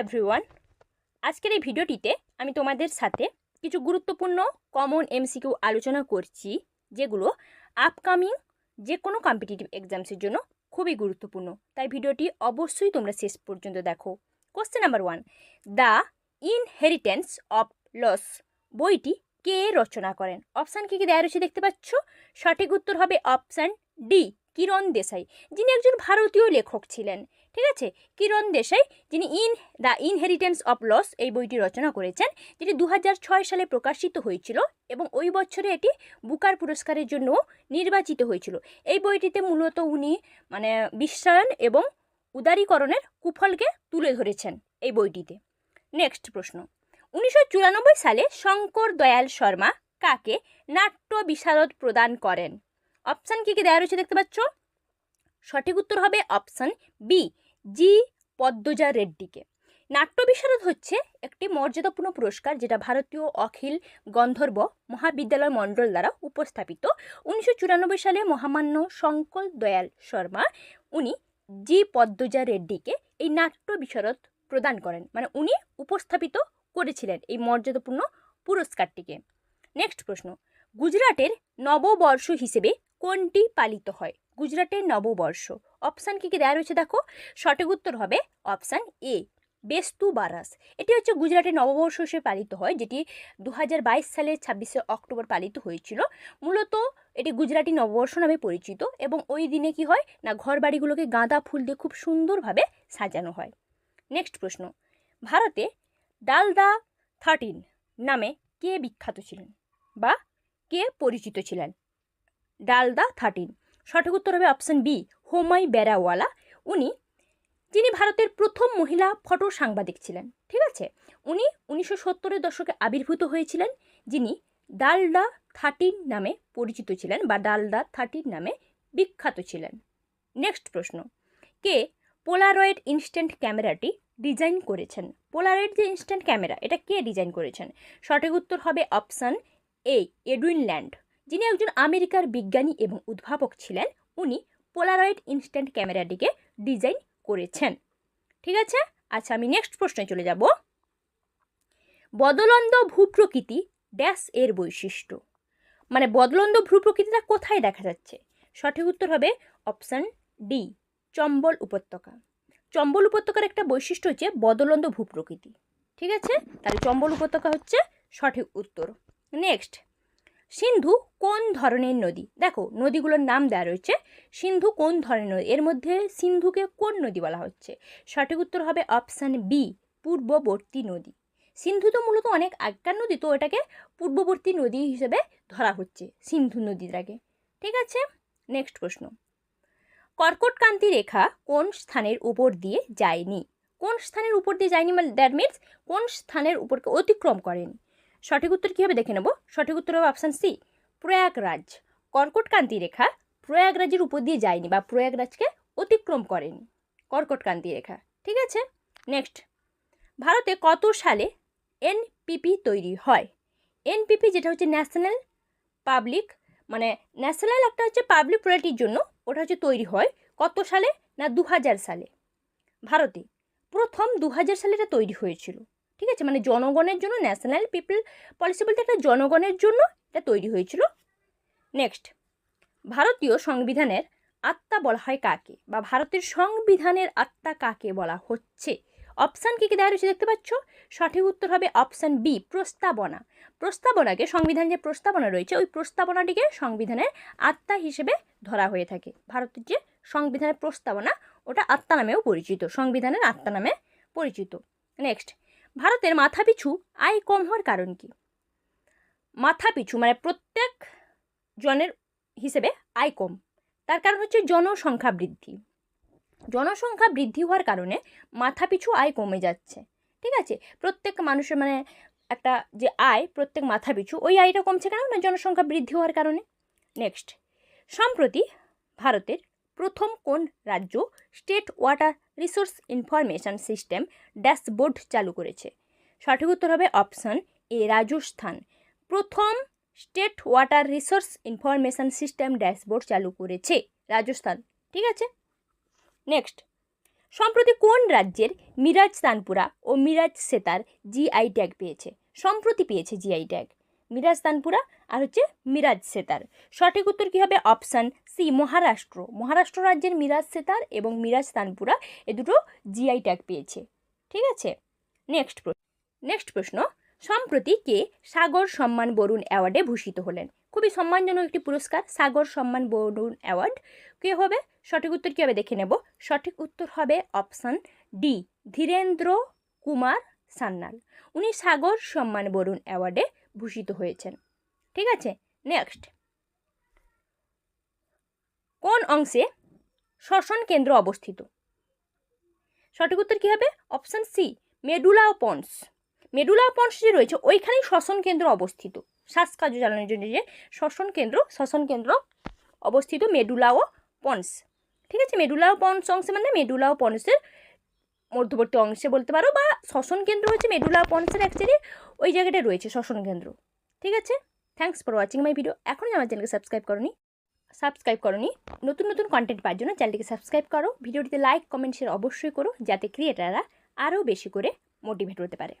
Everyone আজকের এই ভিডিওটিতে আমি তোমাদের সাথে কিছু গুরুত্বপূর্ণ কমন এমসিকিউ আলোচনা করছি, যেগুলো আপকামিং যে কোনো কম্পিটিটিভ এক্সামসের জন্য খুবই গুরুত্বপূর্ণ। তাই ভিডিওটি অবশ্যই তোমরা শেষ পর্যন্ত দেখো। Question number one the inheritance of loss বইটি কে রচনা করেন? অপশান কী কী দেওয়া রয়েছে দেখতে পাচ্ছ? সঠিক উত্তর হবে অপশান ডি কিরণ দেশাই, যিনি একজন ভারতীয় লেখক ছিলেন। ঠিক আছে? কিরণ দেশাই, যিনি in, the inheritance of loss এই বইটি রচনা করেছেন, যেটি দু হাজার ছয় সালে প্রকাশিত হয়েছিল এবং ওই বছরে এটি বুকার পুরস্কারের জন্য নির্বাচিত হয়েছিল। এই বইটিতে মূলত উনি মানে বিশ্বায়ন এবং উদারীকরণের কুফলকে তুলে ধরেছেন এই বইটিতে। নেক্সট প্রশ্ন। উনিশশো চুরানব্বই সালে শঙ্কর দয়াল শর্মা কাকে নাট্য বিশারদ প্রদান করেন? অপশান কী কী দেওয়া রয়েছে দেখতে পাচ্ছ? সঠিক উত্তর হবে অপশান বি জি পদ্মজা রেড্ডিকে। নাট্য বিশারদ হচ্ছে একটি মর্যাদাপূর্ণ পুরস্কার যেটা ভারতীয় অখিল গন্ধর্ব মহাবিদ্যালয় মণ্ডল দ্বারা উপস্থাপিত। উনিশশো চুরানব্বই সালে মহামান্য শঙ্কর দয়াল শর্মা উনি জি পদ্মজা রেড্ডিকে এই নাট্য বিশারদ প্রদান করেন। মানে উনি উপস্থাপিত করেছিলেন এই মর্যাদাপূর্ণ পুরস্কারটিকে। নেক্সট প্রশ্ন, গুজরাটের নববর্ষ হিসেবে কোনটি পালিত হয়? গুজরাটের নববর্ষ। অপশান কী কী দেওয়া রয়েছে দেখো? সঠিক উত্তর হবে অপশান এ বেস্তু বারাস এটি হচ্ছে গুজরাটের নববর্ষ হিসেবে পালিত হয়, যেটি দু হাজার বাইশ সালের ছাব্বিশে অক্টোবর পালিত হয়েছিল। মূলত এটি গুজরাটি নববর্ষ নামে পরিচিত এবং ওই দিনে কি হয়? না ঘর বাড়িগুলোকে গাঁদা ফুল দিয়ে খুব সুন্দরভাবে সাজানো হয়। নেক্সট প্রশ্ন। ভারতে ডালদা থার্টিন নামে কে বিখ্যাত ছিলেন? বা কে পরিচিত ছিলেন? ডালদা থার্টিন। সঠিক উত্তর হবে অপশান বি হোমাই বেরাওয়ালা উনি, যিনি ভারতের প্রথম মহিলা ফটো সাংবাদিক ছিলেন, ঠিক আছে? উনি উনিশশো সত্তরের দশকে আবির্ভূত হয়েছিলেন, যিনি ডালদা থার্টিন নামে পরিচিত ছিলেন বা ডালদা থার্টিন নামে বিখ্যাত ছিলেন। নেক্সট প্রশ্ন, কে পোলারয়েড ইনস্ট্যান্ট ক্যামেরাটি ডিজাইন করেছেন? পোলারয়েড যে ইনস্ট্যান্ট ক্যামেরা, এটা কে ডিজাইন করেছেন? সঠিক উত্তর হবে অপশান এ এডুইন ল্যান্ড। যিনি একজন আমেরিকার বিজ্ঞানী এবং উদ্ভাবক ছিলেন, উনি পোলারয়েড ইনস্ট্যান্ট ক্যামেরাটিকে ডিজাইন করেছেন। ঠিক আছে? আচ্ছা আমি নেক্সট প্রশ্নে চলে যাব। বদলন্দ ভূপ্রকৃতি ড্যাশ এর বৈশিষ্ট্য। মানে বদলন্দ ভূপ্রকৃতিটা কোথায় দেখা যাচ্ছে? সঠিক উত্তর হবে অপশান ডি, চম্বল উপত্যকা। চম্বল উপত্যকার একটা বৈশিষ্ট্য হচ্ছে বদলন্দ ভূপ্রকৃতি। ঠিক আছে? তাহলে চম্বল উপত্যকা হচ্ছে সঠিক উত্তর। নেক্সট। সিন্ধু কোন ধরনের নদী? দেখো, নদীগুলোর নাম দেওয়া রয়েছে। সিন্ধু কোন ধরনের নদী? এর মধ্যে সিন্ধুকে কোন নদী বলা হচ্ছে? সঠিক উত্তর হবে অপশান বি, পূর্ববর্তী নদী। সিন্ধু তো মূলত অনেক আগকার নদী, তো এটাকে পূর্ববর্তী নদী হিসেবে ধরা হচ্ছে, সিন্ধু নদীটাকে। ঠিক আছে? নেক্সট প্রশ্ন। কর্কটকান্তি রেখা কোন স্থানের উপর দিয়ে যায়নি? কোন স্থানের উপর দিয়ে যায়নি মানে দ্যাট মিনস কোন স্থানের উপরকে অতিক্রম করেনি? সঠিক উত্তর কী হবে দেখে নেব? সঠিক উত্তর হবে অপশান সি প্রয়াগরাজ। কর্কটকান্তি রেখা প্রয়াগরাজের উপর দিয়ে যায়নি বা প্রয়াগরাজকে অতিক্রম করেনি। কর্কটকান্তি রেখা, ঠিক আছে? নেক্সট ভারতে কত সালে এনপিপি তৈরি হয়? এনপিপি যেটা হচ্ছে ন্যাশনাল পাবলিক মানে ন্যাশনাল একটা হচ্ছে পাবলিক প্রয়ার্টির জন্য ওটা হচ্ছে তৈরি হয় কত সালে না দু হাজার সালে? ভারতে প্রথম দু হাজার সালে এটা তৈরি হয়েছিল। ঠিক আছে? মানে জনগণের জন্য ন্যাশনাল পিপল পলিসি বলতে একটা জনগণের জন্য এটা তৈরি হয়েছিল। নেক্সট ভারতীয় সংবিধানের আত্মা বলা হয় কাকে? বা ভারতের সংবিধানের আত্মা কাকে বলা হচ্ছে? অপশান কী কী দেওয়া রয়েছে দেখতে পাচ্ছ? সঠিক উত্তর হবে অপশান বি প্রস্তাবনা। প্রস্তাবনাকে, সংবিধান যে প্রস্তাবনা রয়েছে, ওই প্রস্তাবনাটিকে সংবিধানের আত্মা হিসেবে ধরা হয়ে থাকে। ভারতের যে সংবিধানের প্রস্তাবনা, ওটা আত্মা নামেও পরিচিত। সংবিধানের আত্মা নামে পরিচিত। নেক্সট ভারতের মাথাপিছু আয় কম হওয়ার কারণ কি? মাথাপিছু মানে প্রত্যেক জনের হিসেবে আয় কম। তার কারণ হচ্ছে জনসংখ্যা বৃদ্ধি। জনসংখ্যা বৃদ্ধি হওয়ার কারণে মাথাপিছু আয় কমে যাচ্ছে। ঠিক আছে? প্রত্যেক মানুষের মানে একটা যে আয়, প্রত্যেক মাথাপিছু, ওই আয়টা কমছে কেন? না জনসংখ্যা বৃদ্ধি হওয়ার কারণে। নেক্সট সম্প্রতি ভারতের প্রথম কোন রাজ্য state water resource information system dashboard চালু করেছে। সঠিক উত্তর হবে অপশন এ, রাজস্থান। প্রথম state water resource information system dashboard চালু করেছে রাজস্থান। ঠিক আছে? নেক্সট। সম্প্রতি কোন রাজ্যের মিরাজ তানপুরা ও মিরাজ সেতার জিআই ট্যাগ পেয়েছে? সম্প্রতি পেয়েছে জিআই ট্যাগ। মিরাজ তানপুরা আর হচ্ছে মিরাজ সেতার। সঠিক উত্তর কী হবে? Option C Maharashtra. মহারাষ্ট্র রাজ্যের মিরাজ সেতার এবং মিরাজ তানপুরা এ দুটো জিআই ট্যাগ পেয়েছে। ঠিক আছে? নেক্সট প্রশ্ন। নেক্সট প্রশ্ন। সম্প্রতি কে সাগর সম্মান বরুণ অ্যাওয়ার্ডে ভূষিত হলেন? খুবই সম্মানজনক একটি পুরস্কার, সাগর সম্মান বরুণ অ্যাওয়ার্ড। কে হবে? সঠিক উত্তর কী হবে? দেখে নেব। সঠিক উত্তর হবে অপশান ডি ধীরেন্দ্র কুমার সান্যাল। উনি সাগর সম্মান বরুণ অ্যাওয়ার্ডে ভূষিত হয়েছেন। ঠিক আছে? নেক্সট কোন অংশে শ্বসন কেন্দ্র অবস্থিত? সঠিক উত্তর কী হবে? Option C medulla pons medulla pons যে রয়েছে, ওইখানেই শ্বসন কেন্দ্র অবস্থিত। শ্বাসকার্য চালানোর জন্য যে শ্বসন কেন্দ্র শ্বসন কেন্দ্র অবস্থিত মেডুলা ও পন্স ঠিক আছে? মেডুলা ও পন্স অংশে মানে মেডুলা ও পন্সের মধ্যবর্তী অংশে বলতে পারো বা শ্বসন কেন্দ্র হচ্ছে মেডুলা পন্সের অ্যাকচুয়ালি ওই জায়গাটায় রয়েছে শ্বসন কেন্দ্র। ঠিক আছে? Thanks for watching my video এখনই আমার চ্যানেলকে সাবস্ক্রাইব করনি সাবস্ক্রাইব করনি, নতুন নতুন কন্টেন্ট পাওয়ার জন্য চ্যানেলটিকে সাবস্ক্রাইব করো। ভিডিওটিতে লাইক কমেন্ট শেয়ার অবশ্যই করো, যাতে ক্রিয়েটাররা আরও বেশি করে মোটিভেট হতে পারে।